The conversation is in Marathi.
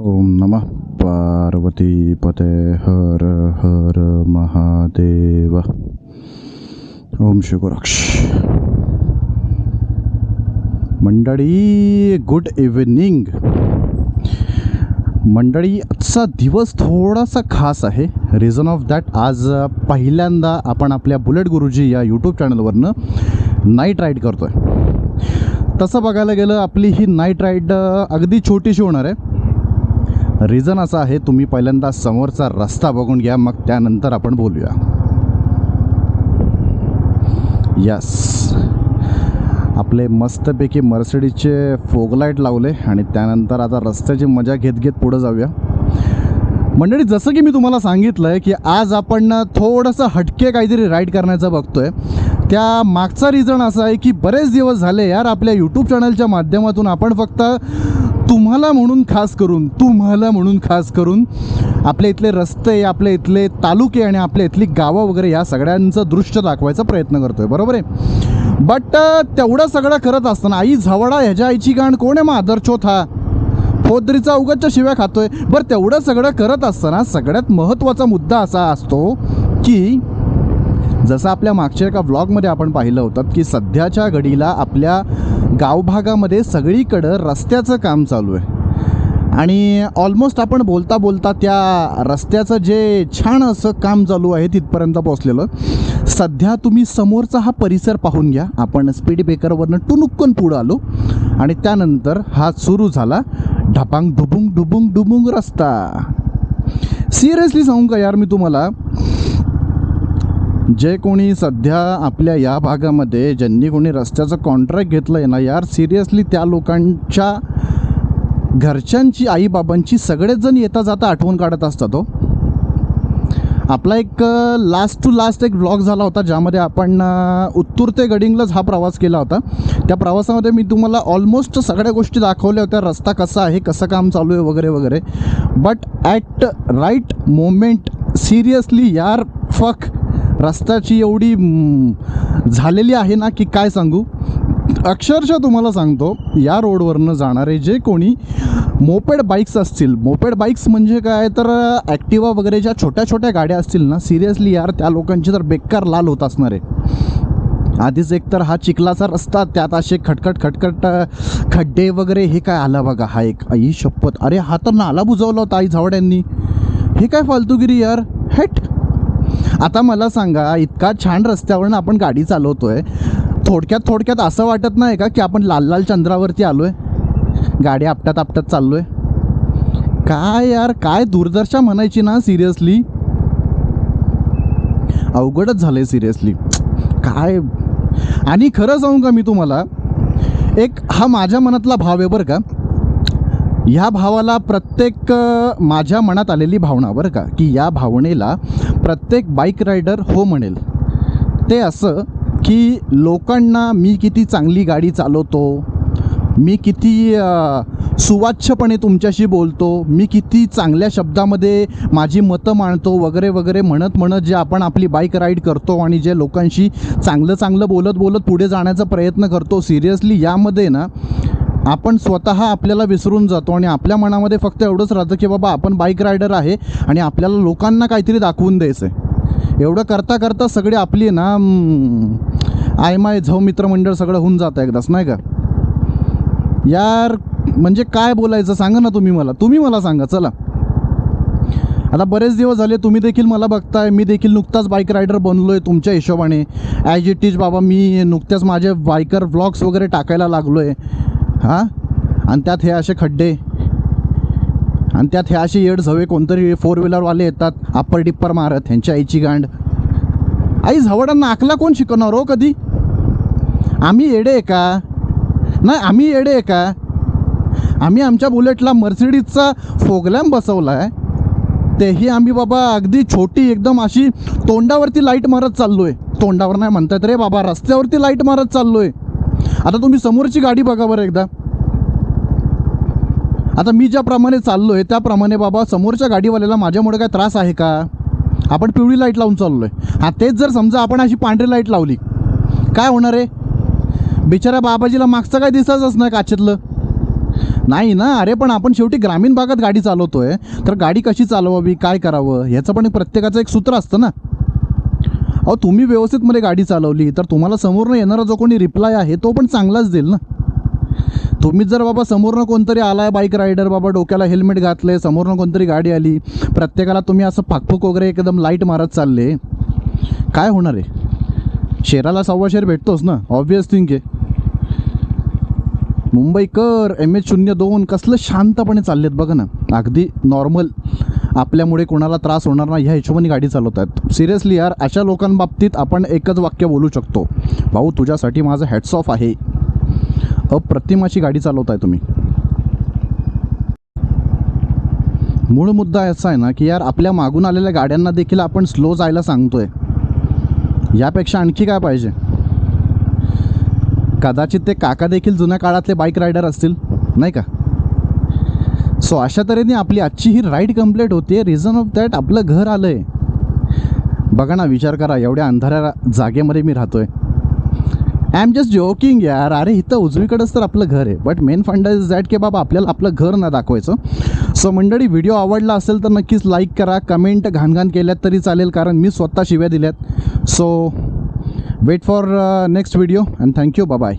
ओम नमः पार्वती पते हर हर महादेव। ओम शिवराक्ष मंडळी गुड इव्हनिंग मंडळी आजचा दिवस थोडासा खास आहे. रिझन ऑफ दॅट आज पहिल्यांदा आपण आपल्या बुलेट गुरुजी या यूट्यूब चॅनलवरनं नाईट राईड करतो आहे तसं बघायला गेलं आपली ही नाईट राईड अगदी छोटीशी होणार आहे. रिझन असं आहे तुम्ही पहिल्यांदा समोरचा रस्ता बघून घ्या मग त्यानंतर आपण बोलूया. यस आपले मस्तपैकी मर्सिडीजचे फोगलाईट लावले आणि त्यानंतर आता रस्त्याची मजा घेत घेत पुढं जाऊया. मंडळी जसं की मी तुम्हाला सांगितलं आहे की आज आपण थोडंसं हटके काहीतरी राईड करण्याचं बघतोय. त्या मागचा रिझन असा आहे की बरेच दिवस झाले यार आपल्या यूट्यूब चॅनलच्या माध्यमातून आपण फक्त तुम्हाला म्हणून खास करून तुम्हाला म्हणून खास करून आपल्या इथले रस्ते आपल्या इथले तालुके आणि आपल्या इथली गावं वगैरे या सगळ्यांचं दृश्य दाखवायचा प्रयत्न करतोय. बरोबर आहे? बट तेवढं सगळं करत असताना आई झवडा ह्याच्या आईची गाण कोण आहे? मग आदरचोत हा फोदरीचा उगाच्या शिव्या खातोय. बरं तेवढं सगळं करत असताना सगळ्यात महत्त्वाचा मुद्दा असा असतो की जसं आपल्या मागच्या एका व्लॉगमध्ये आपण पाहिलं होतं की सध्याच्या घडीला आपल्या गावभागामध्ये सगळीकडं रस्त्याचं काम चालू आहे. आणि ऑलमोस्ट आपण बोलता बोलता त्या रस्त्याचं जे छान असं काम चालू आहे तिथपर्यंत पोहोचलेलं. सध्या तुम्ही समोरचा हा परिसर पाहून घ्या. आपण स्पीड ब्रेकरवरनं टुनुक्कन पुढं आलो. आणि त्यानंतर हा सुरू झाला ढपांग डुबुंग डुबुंग डुबुंग रस्ता. सिरियसली सांगू का यार मी तुम्हाला? जे कोणी सध्या आपल्या या भागामध्ये ज्यांनी कोणी रस्त्याचं कॉन्ट्रॅक्ट घेतलं आहे ना यार सिरियसली त्या लोकांच्या घरच्यांची आईबाबांची सगळेजण येता जाता आठवण काढत असतात हो. आपला एक लास्ट टू लास्ट एक ब्लॉग झाला होता ज्यामध्ये आपण अ, उत्तूर ते गडिंगलाच हा प्रवास केला होता. त्या प्रवासामध्ये मी तुम्हाला ऑलमोस्ट सगळ्या गोष्टी दाखवल्या होत्या रस्ता कसा आहे कसं काम चालू आहे वगैरे वगैरे. But at right moment seriously यार फक रस्त्याची एवढी झालेली आहे ना की काय सांगू? अक्षरशः तुम्हाला सांगतो या रोडवरनं जाणारे जे कोणी मोपेड बाईक्स असतील मोपेड बाईक्स म्हणजे काय? तर ॲक्टिवा वगैरे ज्या छोट्या छोट्या गाड्या असतील ना सिरियसली यार त्या लोकांची तर बेकार लाल होत असणार आहे. आधीच एक तर हा चिखलाचा रस्ता त्यात असे खटखट खटखट खड्डे वगैरे हे काय आला बघा हा एक आई शपथ. अरे हा तर नाला बुजवला होता आई झावड्यांनी. हे काय फालतूगिरी यार? हेट! आता मला सांगा इतका छान रस्त्यावरून आपण गाडी चालवतोय थोडक्यात थोडक्यात असं वाटत नाही का की आपण लाल लाल चंद्रावरती आलो आहे गाडी आपट्यात आपट्यात चाललो आहे काय यार काय दुर्दशा म्हणायची ना सिरियसली? अवघडच झालं आहे सिरियसली. काय? आणि खरं सांगू का मी तुम्हाला? एक हा माझ्या मनातला भाव आहे बरं का. ह्या भावाला प्रत्येक माझ्या मनात आलेली भावना बरं का की या भावनेला प्रत्येक बाईक रायडर हो म्हणेल. ते असं की लोकांना मी किती चांगली गाडी चालवतो मी किती सुवाच्छपणे तुमच्याशी बोलतो मी किती चांगल्या शब्दामध्ये माझी मतं मांडतो वगैरे वगैरे म्हणत म्हणत जे आपण आपली बाईक राईड करतो आणि जे लोकांशी चांगलं चांगलं बोलत बोलत पुढे जाण्याचा प्रयत्न करतो सिरियसली यामध्ये ना आपण स्वतः आपल्याला विसरून जातो आणि आपल्या मनामध्ये फक्त एवढंच राहतं की बाबा आपण बाईक रायडर आहे आणि आपल्याला लोकांना काहीतरी दाखवून द्यायचं आहे. एवढं करता करता सगळी आपली ना आय माय झव मित्रमंडळ सगळं होऊन जातं एकदाच नाही का? यार म्हणजे काय बोलायचं? सांगा ना तुम्ही मला. तुम्ही मला सांगा चला. आता बरेच दिवस झाले तुम्ही देखील मला बघताय. मी देखील नुकताच बाईक रायडर बनलो आहे तुमच्या हिशोबाने. ॲज इट इज बाबा मी नुकत्याच माझे बायकर व्लॉग्स वगैरे टाकायला लागलो आहे हां? आणि त्यात हे असे खड्डे. आणि त्यात हे असे येड झवे कोणतरी फोर व्हीलरवाले येतात अप्पर डिप्पर मारत ह्यांच्या आईची गांड. आई झवडांना आकला कोण शिकवणार हो कधी? आम्ही येडे आहे का? नाही आम्ही येडे आहे का? आम्ही आमच्या बुलेटला मर्सिडीजचा फोगलॅम्प बसवला आहे तेही आम्ही बाबा अगदी छोटी एकदम अशी तोंडावरती लाइट मारत चाललो आहे तोंडावर नाही म्हणतात रे बाबा रस्त्यावरती लाइट मारत चाललो आहे आता तुम्ही समोरची गाडी बघा बरं एकदा. आता मी ज्याप्रमाणे चाललो आहे त्याप्रमाणे बाबा समोरच्या गाडीवाल्याला माझ्यामुळे काय त्रास आहे का? आपण पिवळी लाइट लावून चाललो आहे हा तेच जर समजा आपण अशी पांढरी लाइट लावली काय होणार आहे? बिचाऱ्या बाबाजीला मागचं काय दिसतच नाही काचेतलं. नाही ना अरे पण आपण शेवटी ग्रामीण भागात गाडी चालवतो आहे तर गाडी कशी चालवावी काय करावं? ह्याचं पण प्रत्येकाचं एक सूत्र असतं ना. अहो तुम्ही व्यवस्थितमध्ये गाडी चालवली तर तुम्हाला समोरनं येणारा जो कोणी रिप्लाय आहे तो पण चांगलाच देईल ना? तुम्ही जर बाबा समोरनं कोणतरी आलाय बाईक रायडर बाबा डोक्याला हेल्मेट घातले समोरनं कोणतरी गाडी आली प्रत्येकाला तुम्ही असं फाकफूक वगैरे एकदम लाइट मारत चालले काय होणार आहे? शेराला सव्वा शेर भेटतोच ना? ऑब्वियस थिंक आहे. मुंबईकर एम एच शून्य दोन कसलं शांतपणे चाललेत बघा ना. अगदी नॉर्मल आपल्यामुळे कोणाला त्रास होणार नाही ह्या हिशोबाने गाडी चालवत आहेत सिरियसली यार अशा लोकांबाबतीत आपण एकच वाक्य बोलू शकतो. भाऊ तुझ्यासाठी माझं हॅट्स ऑफ आहे. अप्रतिम अशी गाडी आहे तुम्ही. मूळ मुद्दा असा आहे ना की यार आपल्या मागून आलेल्या गाड्यांना देखील आपण स्लो जायला सांगतोय. यापेक्षा आणखी काय पाहिजे? कदाचित ते काका देखील जुन्या काळातले बाईक रायडर असतील नाही का? सो अशा तऱ्हेने आपली आजची ही राईड कंप्लीट होते. रिझन ऑफ दॅट आपलं घर आलं आहे बघा ना विचार करा एवढ्या अंधाऱ्या जागेमध्ये मी राहतो आय एम जस्ट जोकिंग यार. अरे इथं उजवीकडंच तर आपलं घर आहे. But main fund is that की बाबा आपल्याला आपलं घर ना दाखवायचं. सो मंडळी व्हिडिओ आवडला असेल तर नक्कीच लाईक करा. कमेंट घाणघाण केल्यात तरी चालेल कारण मी स्वतः शिव्या दिल्यात. So wait for next video and thank you bye